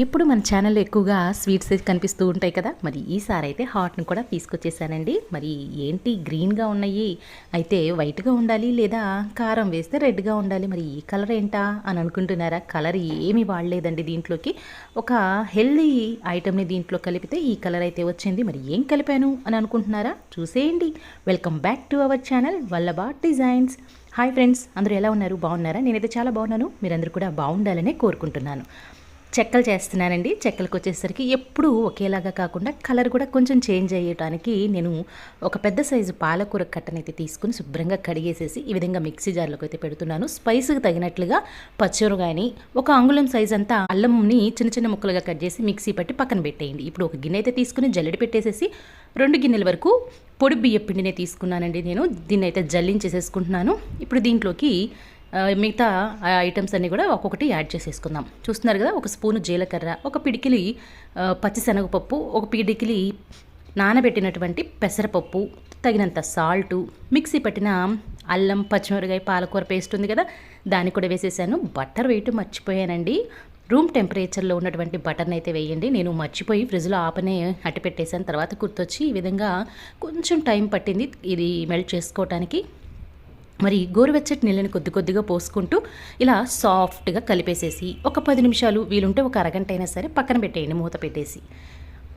ఎప్పుడు మన ఛానల్లో ఎక్కువగా స్వీట్స్ కనిపిస్తూ ఉంటాయి కదా? మరి ఈసారి అయితే హాట్ను కూడా తీసుకొచ్చేసానండి. మరి ఏంటి గ్రీన్గా ఉన్నాయి? అయితే వైట్గా ఉండాలి లేదా కారం వేస్తే రెడ్గా ఉండాలి? మరి ఈ కలర్ ఏంటా అని అనుకుంటున్నారా? కలర్ ఏమీ వాడలేదండి దీంట్లోకి. ఒక హెల్దీ ఐటమ్ని దీంట్లో కలిపితే ఈ కలర్ అయితే వచ్చింది. మరి ఏం కలిపాను అని అనుకుంటున్నారా? చూసేయండి. Welcome back to our channel Vallabha designs hi friends అందరూ ఎలా ఉన్నారు? బాగున్నారా? నేనైతే చాలా బాగున్నాను. మీరందరూ కూడా బాగుండాలనే కోరుకుంటున్నాను. చెక్కలు చేస్తున్నానండి. చెక్కలకు వచ్చేసరికి ఎప్పుడూ ఒకేలాగా కాకుండా కలర్ కూడా కొంచెం చేంజ్ అయ్యడానికి నేను ఒక పెద్ద సైజు పాలకూర కట్టనైతే తీసుకుని శుభ్రంగా కడిగేసేసి ఈ విధంగా మిక్సీ జార్లోకి అయితే పెడుతున్నాను. స్పైస్కి తగినట్లుగా పచ్చిమిరగాయని ఒక అంగుళం సైజ్ అంతా అల్లంని చిన్న చిన్న ముక్కలుగా కట్ చేసి మిక్సీ పట్టి పక్కన పెట్టేయండి. ఇప్పుడు ఒక గిన్నె అయితే తీసుకుని జల్లెడ పెట్టేసేసి రెండు గిన్నెల వరకు పొడి బియ్య పిండినే తీసుకున్నానండి నేను. దీన్ని అయితే జల్లించేసేసుకుంటున్నాను. ఇప్పుడు దీంట్లోకి మిగతా ఐటమ్స్ అన్నీ కూడా ఒక్కొక్కటి యాడ్ చేసేసుకుందాం. చూస్తున్నారు కదా ఒక స్పూను జీలకర్ర ఒక పిడికిలి పచ్చిశనగపప్పు ఒక పిడికిలి నానబెట్టినటువంటి పెసరపప్పు తగినంత సాల్టు మిక్సీ పట్టిన అల్లం పచ్చిమిరకాయ పాలకూర పేస్ట్ ఉంది కదా దాన్ని కూడా వేసేసాను. బటర్ వేయటం మర్చిపోయానండి. రూమ్ టెంపరేచర్లో ఉన్నటువంటి బటర్ని అయితే వేయండి. నేను మర్చిపోయి ఫ్రిడ్జ్లో ఆపనే అట్టి పెట్టేశాను తర్వాత గుర్తొచ్చి ఈ విధంగా కొంచెం టైం పట్టింది. ఇది మెల్ట్ చేసుకోవటానికి మరి గోరువెచ్చటి నీళ్ళని కొద్ది కొద్దిగా పోసుకుంటూ ఇలా సాఫ్ట్గా కలిపేసేసి ఒక పది నిమిషాలు వీలుంటే ఒక అరగంట అయినా సరే పక్కన పెట్టేయండి మూత పెట్టేసి.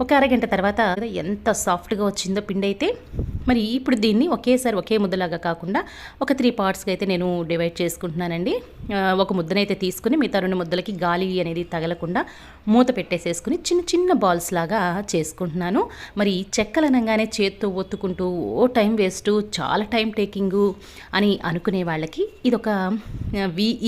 ఒక అరగంట తర్వాత ఎంత సాఫ్ట్గా వచ్చిందో పిండి అయితే మరి ఇప్పుడు దీన్ని ఒకేసారి ఒకే ముద్దలాగా కాకుండా ఒక త్రీ పార్ట్స్కి అయితే నేను డివైడ్ చేసుకుంటున్నానండి. ఒక ముద్దనైతే తీసుకుని మిగతా రెండు ముద్దలకి గాలి అనేది తగలకుండా మూత పెట్టేసేసుకుని చిన్న చిన్న బాల్స్ లాగా చేసుకుంటున్నాను. మరి చెక్కలు అనగానే చేత్తో ఒత్తుకుంటూ ఓ టైం వేస్ట్ చాలా టైం టేకింగు అని అనుకునే వాళ్ళకి ఇది ఒక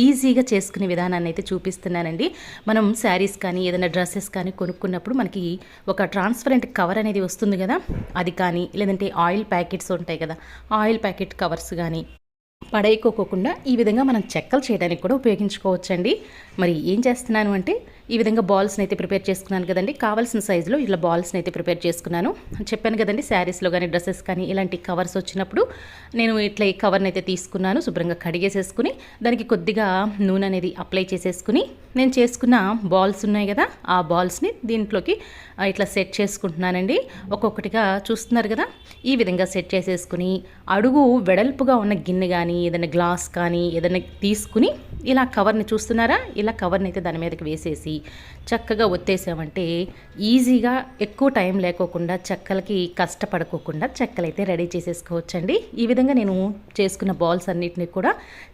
ఈజీగా చేసుకునే విధానాన్ని అయితే చూపిస్తున్నానండి. మనం శారీస్ కానీ ఏదైనా డ్రెస్సెస్ కానీ కొనుక్కున్నప్పుడు మనకి ఒక ట్రాన్స్పరెంట్ కవర్ అనేది వస్తుంది కదా? అది కానీ లేదంటే ఆయిల్ ప్యాకెట్స్ ఉంటాయి కదా? ఆయిల్ ప్యాకెట్ కవర్స్ కానీ పడేయకోకుండా ఈ విధంగా మనం చెక్కలు చేయడానికి కూడా ఉపయోగించుకోవచ్చండి. మరి ఏం చేస్తున్నాను అంటే ఈ విధంగా బాల్స్ని అయితే ప్రిపేర్ చేసుకున్నాను కదండి. కావాల్సిన సైజులో ఇలా బాల్స్ని అయితే ప్రిపేర్ చేసుకున్నాను. చెప్పాను కదండి శారీస్లో కానీ డ్రెస్సెస్ కానీ ఇలాంటి కవర్స్ వచ్చినప్పుడు నేను ఇట్లా ఈ కవర్ని అయితే తీసుకున్నాను శుభ్రంగా కడిగేసేసుకుని దానికి కొద్దిగా నూనె అనేది అప్లై చేసేసుకుని నేను చేసుకున్న బాల్స్ ఉన్నాయి కదా ఆ బాల్స్ని దీంట్లోకి ఇట్లా సెట్ చేసుకుంటున్నానండి. ఒక్కొక్కటిగా చూస్తున్నారు కదా ఈ విధంగా సెట్ చేసేసుకుని అడుగు వెడల్పుగా ఉన్న గిన్నె కానీ ఏదైనా గ్లాస్ కానీ ఏదైనా తీసుకుని ఇలా కవర్ని చూస్తున్నారా? ఇలా కవర్ని అయితే దాని మీదకి వేసేసి చక్కగా ఒత్తేసామంటే ఈజీగా ఎక్కువ టైం లేకోకుండా చెక్కలకి కష్టపడుకోకుండా చెక్కలు అయితే రెడీ చేసేసుకోవచ్చండి. ఈ విధంగా నేను చేసుకున్న బాల్స్ అన్నిటిని కూడా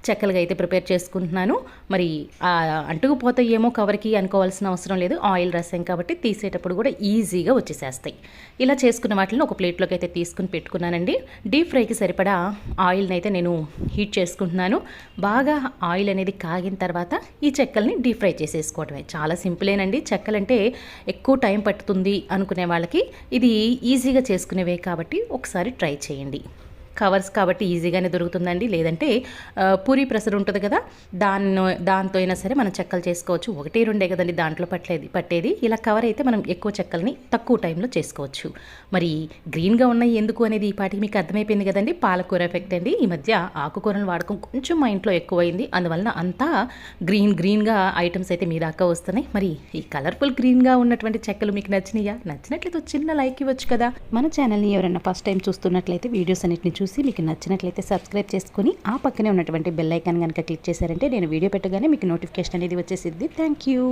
చెక్కలుగా అయితే ప్రిపేర్ చేసుకుంటున్నాను. మరి అంటుకుపోతే ఏమో కవర్కి అనుకోవాల్సిన అవసరం లేదు. ఆయిల్ రసం కాబట్టి తీసేటప్పుడు కూడా ఈజీగా వచ్చేసేస్తాయి. ఇలా చేసుకున్న వాటిని ఒక ప్లేట్లోకి అయితే తీసుకుని పెట్టుకున్నానండి. డీప్ ఫ్రైకి సరిపడా ఆయిల్ని అయితే నేను హీట్ చేసుకుంటున్నాను. బాగా ఆయిల్ అనేది కాగిన తర్వాత ఈ చెక్కల్ని డీప్ ఫ్రై చేసేసుకోవడమే. చాలా సింపులేనండి. చెక్కలంటే ఎక్కువ టైం పట్టుతుంది అనుకునే వాళ్ళకి ఇది ఈజీగా చేసుకునేవే కాబట్టి ఒకసారి ట్రై చేయండి. కవర్స్ కాబట్టి ఈజీగానే దొరుకుతుందండి. లేదంటే పూరి ప్రెసర్ ఉంటుంది కదా దాన్ని దాంతో అయినా సరే మనం చెక్కలు చేసుకోవచ్చు. ఒకటి రెండే కదండి దాంట్లో పట్టేది పట్టేది. ఇలా కవర్ అయితే మనం ఎక్కువ చెక్కల్ని తక్కువ టైంలో చేసుకోవచ్చు. మరి గ్రీన్గా ఉన్నాయి ఎందుకు అనేది ఈ పాటికి మీకు అర్థమైపోయింది కదండి. పాలకూర ఎఫెక్ట్ అండి. ఈ మధ్య ఆకుకూరను వాడకం కొంచెం మా ఇంట్లో ఎక్కువైంది. అందువలన అంతా గ్రీన్ గ్రీన్గా ఐటమ్స్ అయితే మీ దాకా వస్తున్నాయి. మరి ఈ కలర్ఫుల్ గ్రీన్గా ఉన్నటువంటి చెక్కలు మీకు నచ్చినాయా? నచ్చినట్లయితే చిన్న లైక్ ఇవ్వచ్చు కదా. మన ఛానల్ని ఎవరైనా ఫస్ట్ టైం చూస్తున్నట్లయితే వీడియోస్ అన్నింటినీ చూసి మీకు నచ్చినట్లయితే సబ్స్క్రైబ్ చేసుకొని ఆ పక్కనే ఉన్నటువంటి బెల్ ఐకాన్ కనుక క్లిక్ చేశారంటే నేను వీడియో పెట్టగానే మీకు నోటిఫికేషన్ అనేది వచ్చేసిద్ది. Thank you